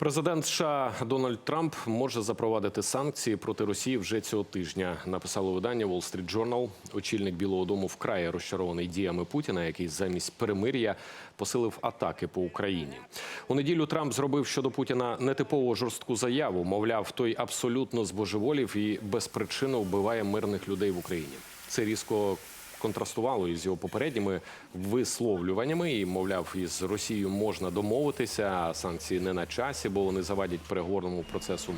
Президент США Дональд Трамп може запровадити санкції проти Росії вже цього тижня. Написало видання Wall Street Journal. Очільник Білого Дому вкрай розчарований діями Путіна, який замість перемир'я посилив атаки по Україні. У неділю Трамп зробив щодо Путіна нетипово жорстку заяву. Мовляв, той абсолютно збожеволів і без причини вбиває мирних людей в Україні. Це різко контрастувало із його попередніми висловлюваннями. І мовляв, із Росією можна домовитися. Санкції не на часі, бо вони завадять переговорному процесу.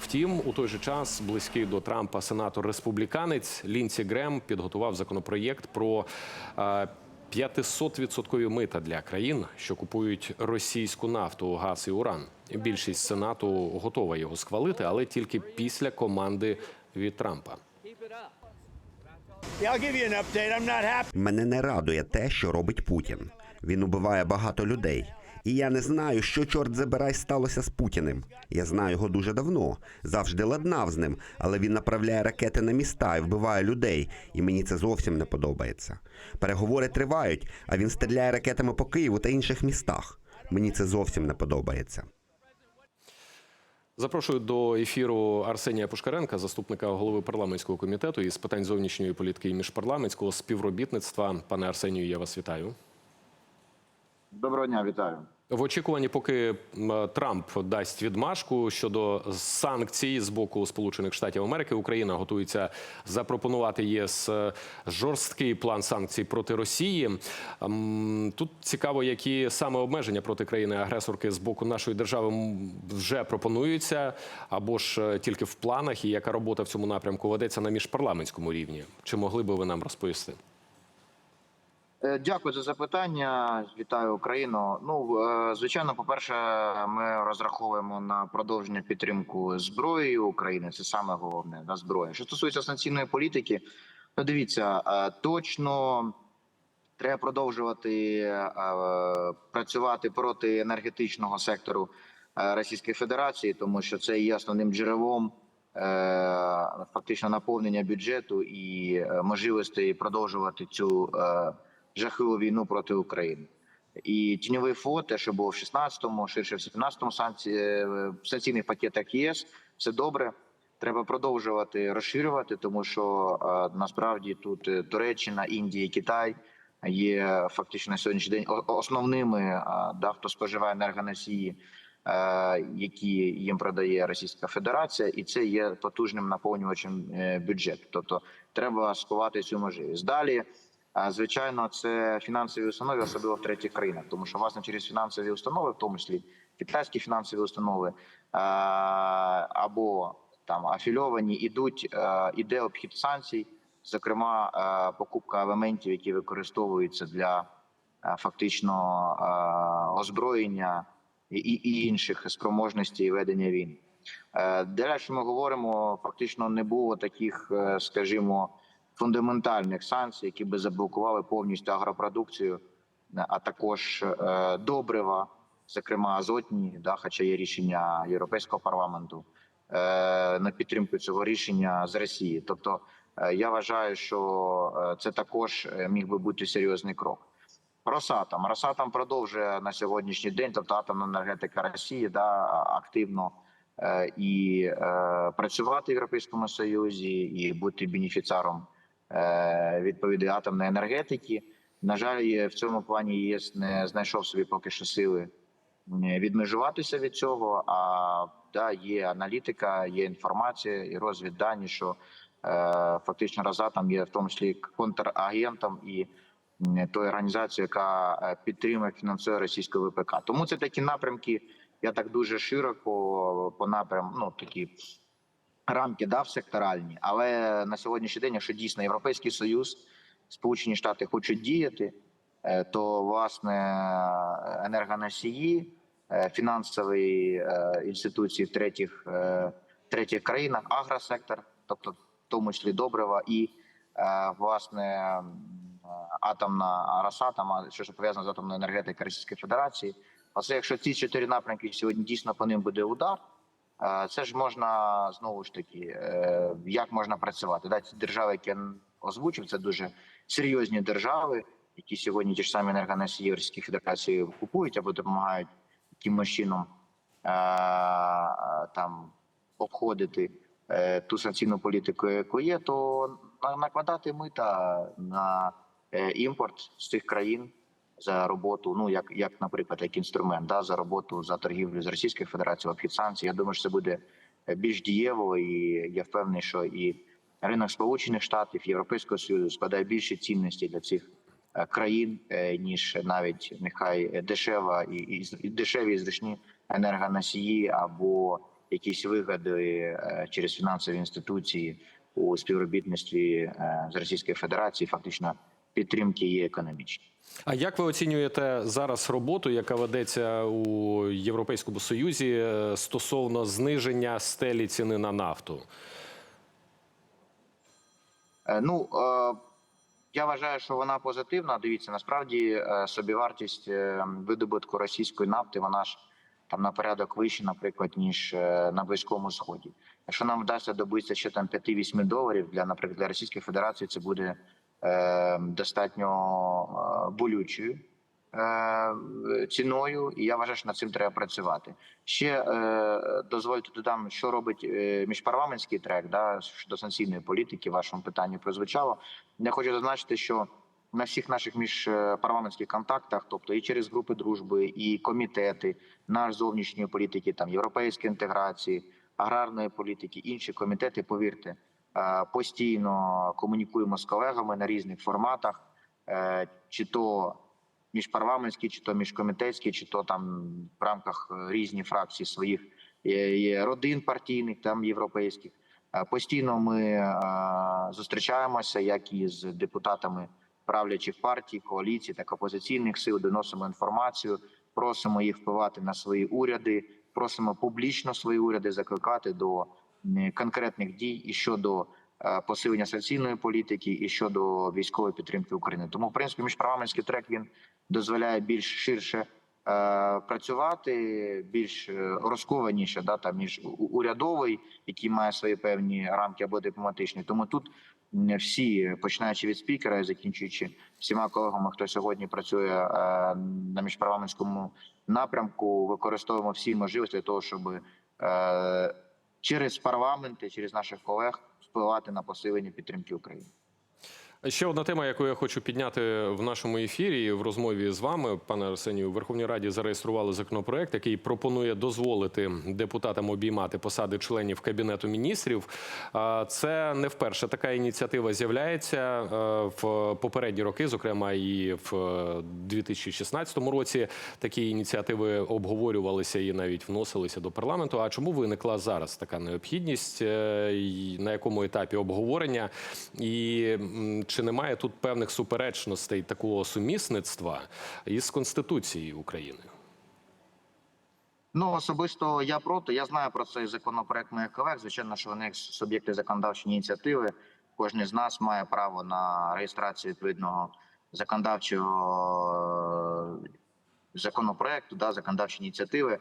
Втім, у той же час близький до Трампа сенатор республіканець Лінсі Грем підготував законопроєкт про. е, 500% мита для країн, що купують російську нафту, газ і уран. Більшість сенату готова його схвалити, але тільки після команди від Трампа. Мене не радує те, що робить Путін. Він убиває багато людей. І я не знаю, що чорт забирай сталося з Путіним. Я знаю його дуже давно, завжди ладнав з ним, але він направляє ракети на міста і вбиває людей, і мені це зовсім не подобається. Переговори тривають, а він стріляє ракетами по Києву та інших містах. Мені це зовсім не подобається. Запрошую до ефіру Арсенія Пушкаренка, заступника голови парламентського комітету із питань зовнішньої політики і міжпарламентського співробітництва. Пане Арсенію, я вас вітаю. Доброго дня, вітаю. В очікуванні, поки Трамп дасть відмашку щодо санкцій з боку Сполучених Штатів Америки, Україна готується запропонувати ЄС е, жорсткий план санкцій проти Росії. Тут цікаво, які саме обмеження проти країни-агресорки з боку нашої держави вже пропонуються, або ж е, тільки в планах, і яка робота в цьому напрямку ведеться на міжпарламентському рівні. Чи могли би ви нам розповісти? Е, Дякую за запитання. Вітаю Україну. Ну е, звичайно, по перше, ми розраховуємо на продовження підтримку зброї України. Це саме головне на зброї. Що стосується санкційної політики, то дивіться е, точно. Треба продовжувати працювати проти енергетичного сектору Російської Федерації, тому що це є основним джерелом фактично наповнення бюджету і можливостей продовжувати цю жахливу війну проти України. І тіньовий флот, те, що було в 16-му, ширше в 17-му санкці... е, санкційних пакетах ЄС, все добре. Треба продовжувати розширювати, тому що е, насправді тут е, Туреччина, Індія, Китай є фактично на сьогоднішній день основними, да, хто споживає енергоносії, які їм продає Російська Федерація, і це є потужним наповнювачем бюджету. Тобто треба сховати цю можливість. Далі, звичайно, це фінансові установи, особливо в третіх країнах, тому що власне через фінансові установи, в тому числі китайські фінансові установи, або там афільовані, ідуть е, іде обхід санкцій, зокрема е, покупка елементів, які використовуються для е, фактично озброєння і, інших спроможностей ведення війни. Е, Далі, ми говоримо, фактично не було таких, скажімо, фундаментальних санкцій, які би заблокували повністю агропродукцію, е, а також е, добрива, зокрема азотні, да, хоча є рішення Європейського парламенту е, на підтримку цього рішення з Росії. Тобто, я вважаю, що це також міг би бути серйозний крок. Росатом Росатом продовжує на сьогоднішній день, тобто атомна енергетика Росії, да активно і е, працювати в Європейському Союзі, і бути бенефіціаром відповідної атомної енергетики. На жаль, в цьому плані ЄС не знайшов собі поки що сили е, відмежуватися від цього. А да, є аналітика, є інформація і розвіддані, що е, фактично Росатом є в тому числі контрагентом і м, тої організації, яка е, підтримує фінансує російську ВПК. Тому це такі напрямки. Я так дуже широко по напрям, ну такі рамки дав секторальні. Але на сьогоднішній день, якщо дійсно Європейський Союз, Сполучені Штати хочуть діяти, е, то власне енергоносії, е, фінансові е, інституції в третіх, третіх країнах, агросектор, тобто в тому числі добрива, і власне атомна Росатом, а що ж пов'язано з атомною енергетикою Російської Федерації. Оце якщо ці чотири напрямки сьогодні дійсно по ним буде удар. Е, Це ж можна знову ж таки, е, як можна працювати. Да, ці держави, які я озвучив, це дуже серйозні держави, які сьогодні ті ж самі енергоносії Російської Федерації купують або допомагають якимось чином там обходити е, ту санкційну політику, яку є, то на- накладати мита на е, імпорт з цих країн за роботу, ну як, як наприклад, як інструмент, да, за роботу за торгівлю з Російською Федерацією, обхід санкцій. Я думаю, що це буде е, більш дієво, і я впевнений, що і ринок Сполучених Штатів, Європейського Союзу складає більше цінності для цих е, країн, е, ніж навіть нехай дешева і, і, і дешеві і зручні енергоносії або якісь вигоди через фінансові інституції у співробітництві з Російською Федерацією, фактично підтримки її економічної. А як ви оцінюєте зараз роботу, яка ведеться у Європейському Союзі е, стосовно зниження стелі ціни на нафту? Е, Ну е, я вважаю, що вона позитивна. Дивіться, насправді собівартість видобутку російської нафти, вона ж там на порядок вище, наприклад, ніж на близькому сході. Якщо нам вдасться добитися ще там 5-8 доларів для, наприклад, для Російської Федерації, це буде достатньо е, болючою е, ціною, і я вважаю, що над цим треба працювати. Ще е, дозвольте додам, що робить міжпарламентський трек да, щодо санкційної політики. в Вашому питанні прозвучало. Я хочу зазначити, що на всіх наших міжпарламентських контактах, тобто і через групи дружби, і комітети, наш зовнішньої політики, там європейської інтеграції, аграрної політики, інші комітети, повірте, постійно комунікуємо з колегами на різних форматах, е, чи то міжпарламентські, чи то міжкомітетські, чи то там в рамках е, різних фракцій своїх родин партійних, там європейських. Е, Постійно ми е, зустрічаємося, як і з депутатами правлячих партій, коаліцій, так опозиційних сил, доносимо інформацію, просимо їх впливати на свої уряди, просимо публічно свої уряди закликати до конкретних дій і щодо е, посилення санкційної політики, і щодо військової підтримки України. Тому, в принципі, міжпарламентський трек він дозволяє більш ширше е, працювати, більш е, розкованіше, да там ніж урядовий, який має свої певні рамки або дипломатичні. Тому тут всі, починаючи від спікера і закінчуючи всіма колегами, хто сьогодні працює на міжпарламентському напрямку, використовуємо всі можливості для того, щоб через парламенти, через наших колег впливати на посилення підтримки України. Ще одна тема, яку я хочу підняти в нашому ефірі в розмові з вами, пане Арсенію, в Верховній Раді зареєстрували законопроект, який пропонує дозволити депутатам обіймати посади членів кабінету міністрів. Це не вперше така ініціатива з'являється е, в попередні роки, зокрема і в е, 2016 році. Такі ініціативи обговорювалися і навіть вносилися до парламенту. А чому виникла зараз така необхідність? Е, На якому етапі обговорення? І чи немає тут певних суперечностей такого сумісництва із Конституцією України? Ну особисто я проти. Я знаю про цей законопроект моїх колег. Звичайно, що вони суб'єкти законодавчої ініціативи. Кожен з нас має право на реєстрацію відповідного законодавчого е, законопроекту, да, законодавчої ініціативи.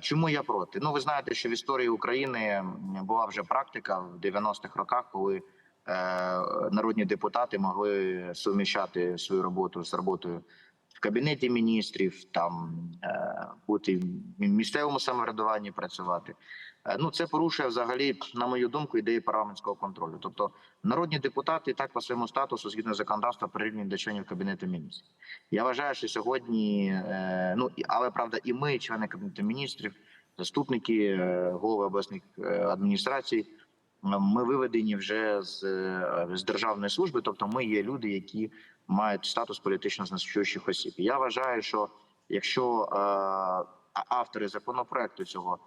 Чому я проти? Ну, ви знаєте, що в історії України була вже практика в 90-х роках, коли народні депутати могли суміщати свою роботу з роботою в кабінеті міністрів, там е, бути в місцевому самоврядуванні працювати. Е, Ну це порушує взагалі, на мою думку, ідеї парламентського контролю. Тобто народні депутати так по своєму статусу згідно законодавства прирівняні до членів кабінету міністрів. Я вважаю, що сьогодні, е, ну але правда, і ми, члени кабінету міністрів, заступники е, голови обласних е, адміністрацій. Ми виведені вже з, е, з державної служби, тобто ми є люди, які мають статус політично значущих осіб. Я вважаю, що якщо е, автори законопроекту цього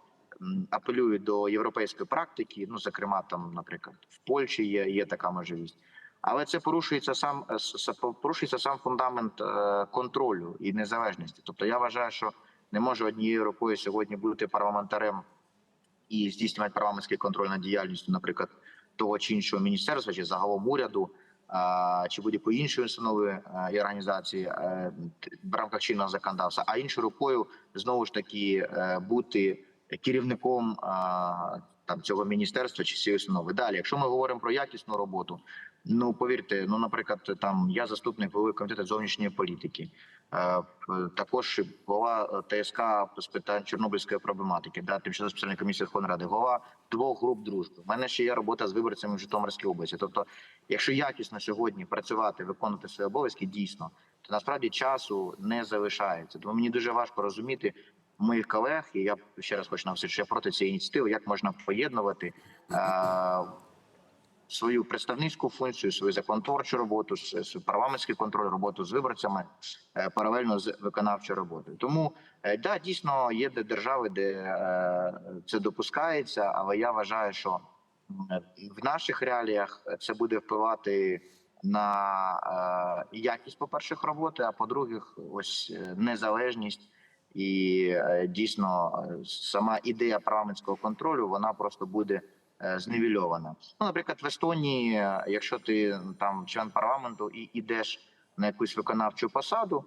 апелюють до європейської практики, ну зокрема, там, наприклад, в Польщі є, є така можливість. Але це порушується сам е, порушується сам фундамент контролю і незалежності. Тобто, я вважаю, що не може однією рукою сьогодні бути парламентарем і здійснювати парламентський контроль над діяльністю, наприклад, того чи іншого міністерства, чи загалом уряду, чи будь-якої іншої установи і організації е, в рамках чинного законодавства, а іншою рукою знову ж таки е, бути керівником там цього міністерства чи цієї установи. Далі, якщо ми говоримо про якісну роботу, ну повірте, ну наприклад, там я заступник голови комітету зовнішньої політики. Е, Також голова е, ТСК з питань чорнобильської проблематики, да, тимчасово спеціальної комісії Верховної Ради, голова двох груп дружби. У мене ще є робота з виборцями в Житомирській області. Тобто, якщо якісно сьогодні працювати, виконувати свої обов'язки, дійсно, то насправді часу не залишається. Тому мені дуже важко розуміти моїх колег, і я ще раз хочу наголосити, що я проти цієї ініціативи, як можна поєднувати. Е- свою представницьку функцію, свою законотворчу роботу, парламентський контроль, роботу з виборцями е, паралельно з виконавчою роботою. Тому е, да, дійсно є де держави, де е, це допускається, але я вважаю, що в наших реаліях це буде впливати на якість, по перше, роботи, а по-друге, ось незалежність. І дійсно сама ідея парламентського контролю вона просто буде зневільована. Ну, наприклад, в Естонії, е, якщо ти там член парламенту і йдеш на якусь виконавчу посаду,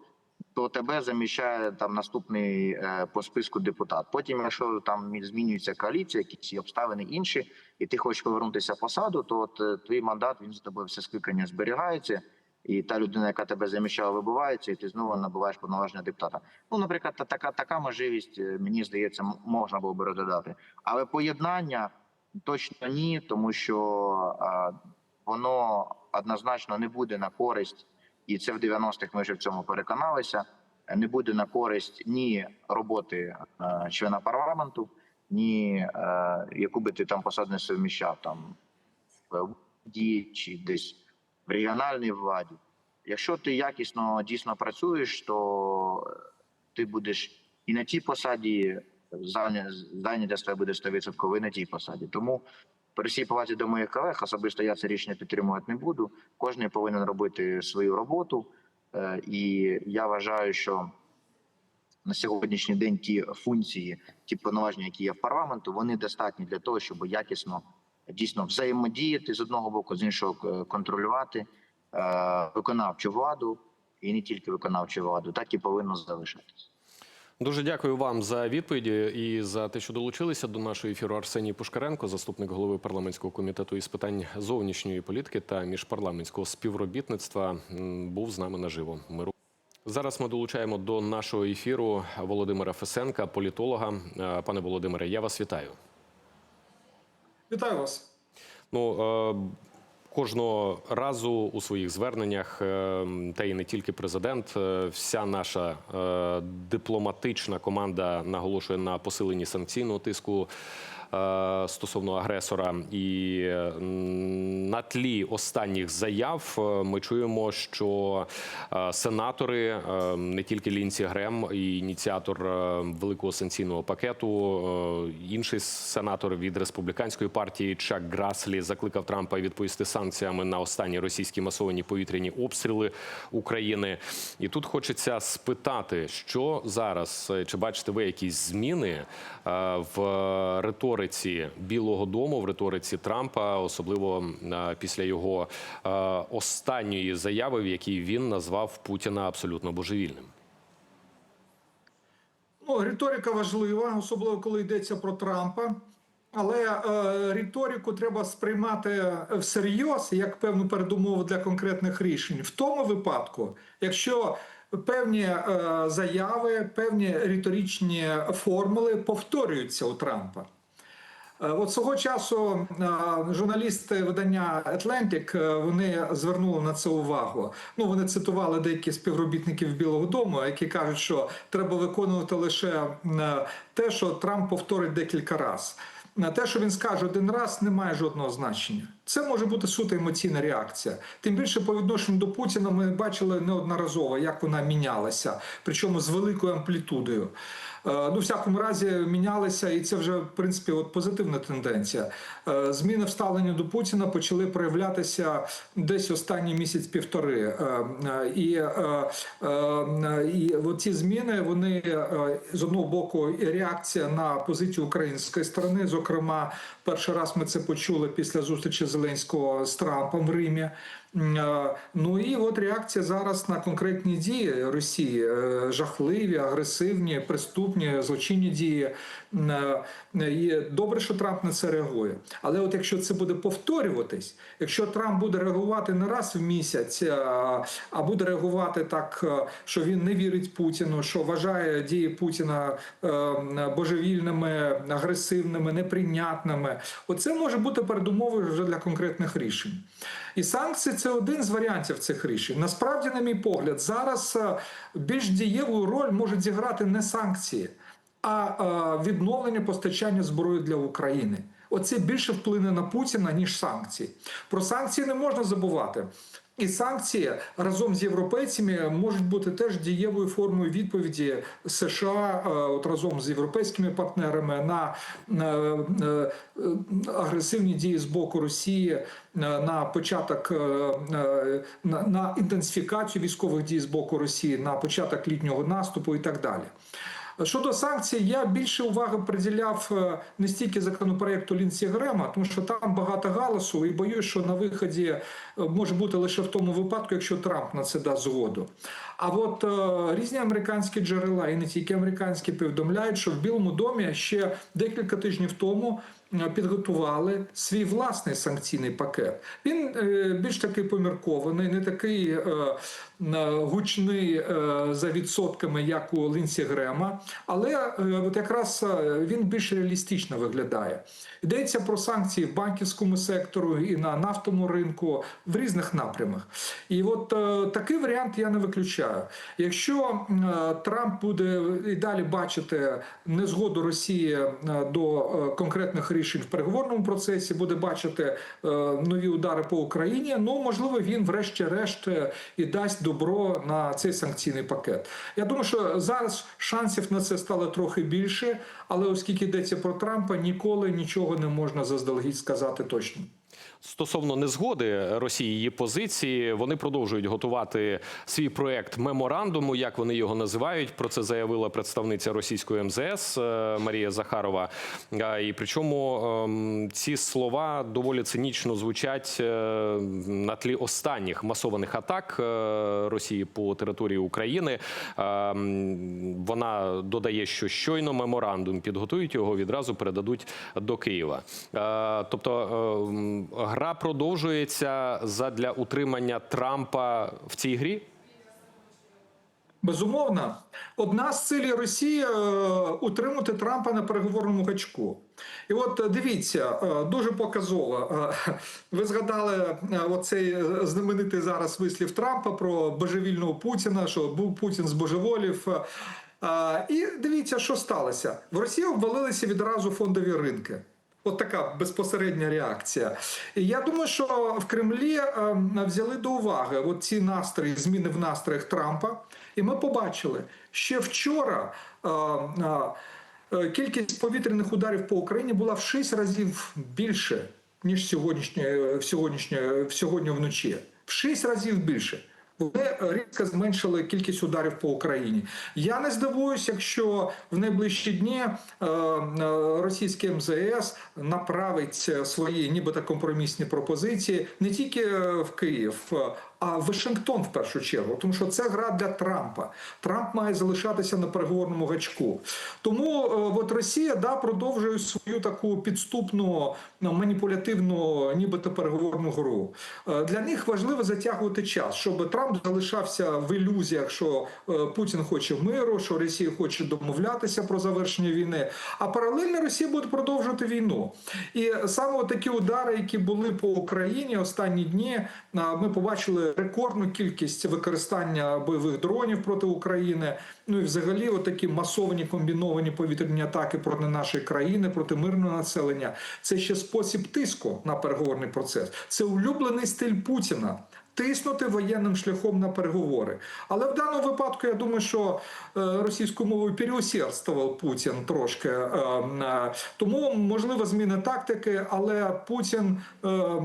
то тебе заміщає там наступний е, по списку депутат. Потім, якщо там змінюється коаліція, якісь обставини інші, і ти хочеш повернутися в посаду, то от е, твій мандат він з тобою все скликання зберігається. І та людина, яка тебе заміщала, вибувається, і ти знову набуваєш повноваження депутата. Ну, наприклад, та- така така можливість, е, мені здається, можна було би розглядати. Але поєднання точно ні, тому що а, воно однозначно не буде на користь, і це в 90-х ми вже в цьому переконалися. е, Не буде на користь ні роботи е, члена парламенту, ні е, яку би ти там посаду не совміщав там в ді чи десь в регіональній владі. Якщо ти якісно дійсно працюєш, то ти будеш і на тій посаді зайня- зайнятість твоя буде 100% і на тій посаді. Тому при всій повазі до моїх колег, особисто я це рішення підтримувати не буду. Кожен повинен робити свою роботу. Е, І я вважаю, що на сьогоднішній день ті функції, ті повноваження, які є в парламенту, вони достатні для того, щоб якісно дійсно взаємодіяти з одного боку, з іншого е, контролювати е, виконавчу владу і не тільки виконавчу владу, так і повинно залишатися. Дуже дякую вам за відповіді і за те, що долучилися до нашого ефіру. Арсеній Пушкаренко, заступник голови парламентського комітету із питань зовнішньої політики та міжпарламентського співробітництва, був з нами наживо. Миру. Зараз ми долучаємо до нашого ефіру Володимира Фесенка, політолога. Е, Пане Володимире, я вас вітаю. Вітаю вас. Ну е, кожного разу у своїх зверненнях, е, та й не тільки президент, е, вся наша е, дипломатична команда наголошує на посиленні санкційного тиску. Е, Стосовно агресора, і на тлі останніх заяв е, ми чуємо, що е, сенатори, не тільки Лінці Грем, і ініціатор великого санкційного пакету, інший сенатор від республіканської партії Чак Граслі закликав Трампа відповісти санкціями на останні російські масовані повітряні обстріли України. І тут хочеться спитати, що зараз чи бачите ви якісь зміни в риториці Білого Дому, в риториці Трампа, особливо е, після його е, останньої заяви, в якій він назвав Путіна абсолютно божевільним. Ну, риторика важлива, особливо коли йдеться про Трампа. Але е, риторику треба сприймати всерйоз як певну передумову для конкретних рішень. В тому випадку, якщо певні е, заяви, певні риторичні формули повторюються у Трампа. Е, От свого часу е, журналісти видання Atlantic, е, вони звернули на це увагу. Ну вони цитували деякі співробітників Білого Дому, які кажуть, що треба виконувати лише те, що Трамп повторить декілька разів. На те, що він скаже один раз, не має жодного значення. Це може бути суто емоційна реакція. Тим більше по відношенню до Путіна ми бачили неодноразово, як вона мінялася, причому з великою амплітудою. Е, Ну, всякому разі, мінялися, і це вже в принципі от позитивна тенденція. Е, Зміни в ставленні до Путіна почали проявлятися десь останній місяць-півтори. Е, І, і ці зміни вони з одного боку реакція на позицію української сторони. Зокрема, перший раз ми це почули після зустрічі Зеленського з Трампом в Римі. Ну і от реакція зараз на конкретні дії Росії е, жахливі, агресивні, преступні. злочинні дії. І добре, що Трамп на це реагує. Але от якщо це буде повторюватись, якщо Трамп буде реагувати не раз в місяць, а буде реагувати так, е, що він не вірить Путіну, що вважає дії Путіна е, божевільними, агресивними, неприйнятними, оце може бути передумовою вже для конкретних рішень. І санкції це один з варіантів цих рішень. Насправді, на мій погляд, зараз е, більш дієву роль можуть зіграти не санкції, а е, відновлення постачання зброї для України. Оце більше вплине на Путіна ніж санкції. Про санкції не можна забувати. І санкції разом з європейцями можуть бути теж дієвою формою відповіді США е, от разом з європейськими партнерами на, е, е, агресивні дії з боку Росії, на початок на інтенсифікацію військових дій з боку Росії, на початок літнього наступу і так далі. Щодо санкцій, я більше уваги приділяв е, не стільки законопроекту Лінсі Грема, тому що там багато галасу, і боюсь, що на виході е, може бути лише в тому випадку, якщо Трамп на це дасть згоду. А от е, різні американські джерела, і не тільки американські, повідомляють, що в Білому домі ще декілька тижнів тому підготували свій власний санкційний пакет. Він е, більш такий поміркований, не такий е, е, гучний е, за відсотками, як у Лінсі Грема, але е, от якраз е, він більш реалістично виглядає. Йдеться про санкції в банківському сектору і на нафтовому ринку в різних напрямах. І от е, такий варіант я не виключаю. Якщо е, Трамп буде і далі бачити незгоду Росії е, до е, конкретних рішень в переговорному процесі, буде бачити е, нові удари по Україні, ну можливо, він, врешті-решт, е, і дасть добро на цей санкційний пакет. Я думаю, що зараз шансів на це стало трохи більше, але оскільки йдеться про Трампа, ніколи нічого не можна заздалегідь сказати точно. Стосовно незгоди Росії її позиції, вони продовжують готувати свій проект меморандуму, як вони його називають. Про це заявила представниця російської МЗС е, Марія Захарова. І причому ем, ці слова доволі цинічно звучать е, на тлі останніх масованих атак е, Росії по території України. Вона додає, що щойно меморандум підготують його, відразу передадуть до Києва. Тобто е, м, гра продовжується задля утримання Трампа в цій грі. Безумовно, одна з цілей Росії е, утримати Трампа на переговорному гачку. І от е, дивіться, е, дуже показово. Ви згадали оцей знаменитий зараз вислів Трампа про божевільного Путіна, що був Путін збожеволів. Е, е, І дивіться, що сталося. В Росії обвалилися відразу фондові ринки. От така безпосередня реакція. Я думаю, що в Кремлі е, взяли до уваги от ці настрої, зміни в настроях Трампа. І ми побачили, ще вчора е, е, е, кількість повітряних ударів по Україні була в 6 разів більше, ніж сьогоднішнє, в сьогоднішнє, в сьогодні вночі. В 6 разів більше. Вони різко зменшили кількість ударів по Україні. Я не здивуюся, якщо в найближчі дні е, е, російське МЗС направить свої нібито компромісні пропозиції не тільки в Київ, а Вашингтон в першу чергу, тому що це гра для Трампа. Трамп має залишатися на переговорному гачку. Тому е, от Росія да продовжує свою таку підступну ну, маніпулятивну, нібито переговорну гру. Е, Для них важливо затягувати час, щоб Трамп залишався в ілюзіях, що е, Путін хоче миру, що Росія хоче домовлятися про завершення війни. А паралельно Росія буде продовжувати війну. І саме такі удари, які були по Україні останні дні, ми побачили рекордну кількість використання бойових дронів проти України. Ну і взагалі, отакі масовані комбіновані повітряні атаки проти нашої країни, проти мирного населення. Це ще спосіб тиску на переговорний процес. Це улюблений стиль Путіна. Тиснути воєнним шляхом на переговори, але в даному випадку я думаю, що е, російською мовою переусердствував Путін трошки. Е, е, тому можливо зміни тактики, але Путін е, е,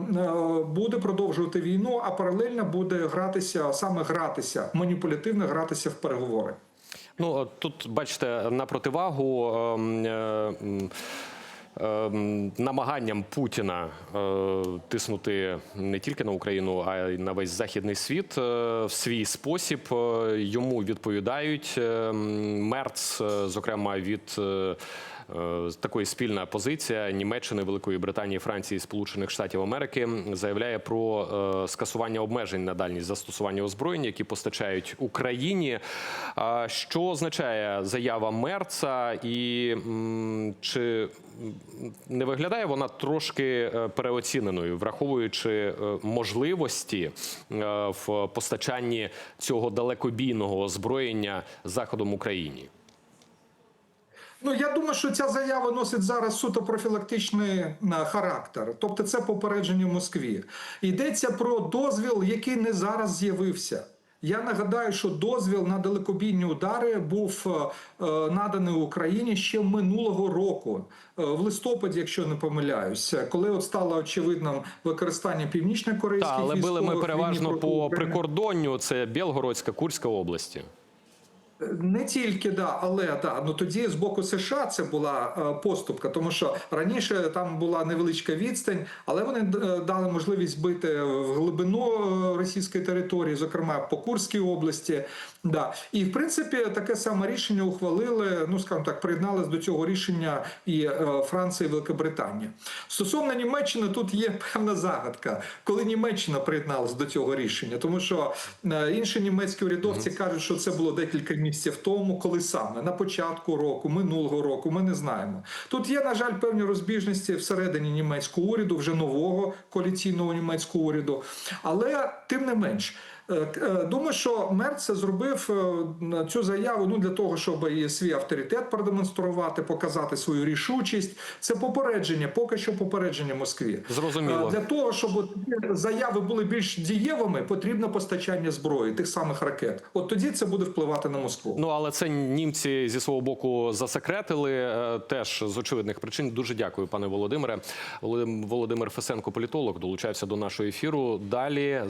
буде продовжувати війну, а паралельно буде гратися саме гратися, маніпулятивно гратися в переговори. Ну тут бачите на противагу. ем, е, ем, намаганням Путіна е, тиснути не тільки на Україну, а й на весь західний світ е, в свій спосіб. Е, Йому відповідають е, Мерц, зокрема від. Е, Такої спільна позиція Німеччини, Великої Британії, Франції, Сполучених Штатів Америки заявляє про е, скасування обмежень на дальність застосування озброєнь, які постачають Україні. Що означає заява Мерца, і чи не виглядає вона трошки е, переоціненою, враховуючи можливості в постачанні цього далекобійного озброєння заходом Україні? Ну я думаю, що ця заява носить зараз суто профілактичний е, характер, тобто це попередження в Москві. Йдеться про дозвіл, який не зараз з'явився. Я нагадаю, що дозвіл на далекобійні удари був е, е, наданий Україні ще минулого року, в листопаді, якщо не помиляюся, коли от стало очевидним використання північно-корейських Так, але били ми переважно по прикордонню. Це Білгородська, Курська області. Не тільки да, але да, ну тоді з боку США це була е, поступка, тому що раніше там була невеличка відстань, але вони е, дали можливість бити в глибину е, російської території, зокрема по Курській області. Да. І в принципі таке саме рішення ухвалили. Ну скажімо так, приєдналися до цього рішення і е, Франція, і Великобританія. Стосовно Німеччини, тут є певна загадка, коли Німеччина приєдналась до цього рішення, тому що е, інші німецькі урядовці кажуть, що це було декілька місяців тому, коли саме на початку року, минулого року, ми не знаємо. Тут є, на жаль, певні розбіжності всередині німецького уряду, вже нового коаліційного німецького уряду, але тим не менш. Е, Думаю, що Мерц це зробив е, цю заяву ну для того, щоб і свій авторитет продемонструвати, показати свою рішучість. Це попередження, поки що попередження Москві. Зрозуміло. Е, Для того, щоб заяви були більш дієвими, потрібно постачання зброї, тих самих ракет. От тоді це буде впливати на Москву. Ну але це німці зі свого боку засекретили теж з очевидних причин. Дуже дякую, пане Володимире. Володим- Володимир Фесенко, політолог, долучався до нашого ефіру. Далі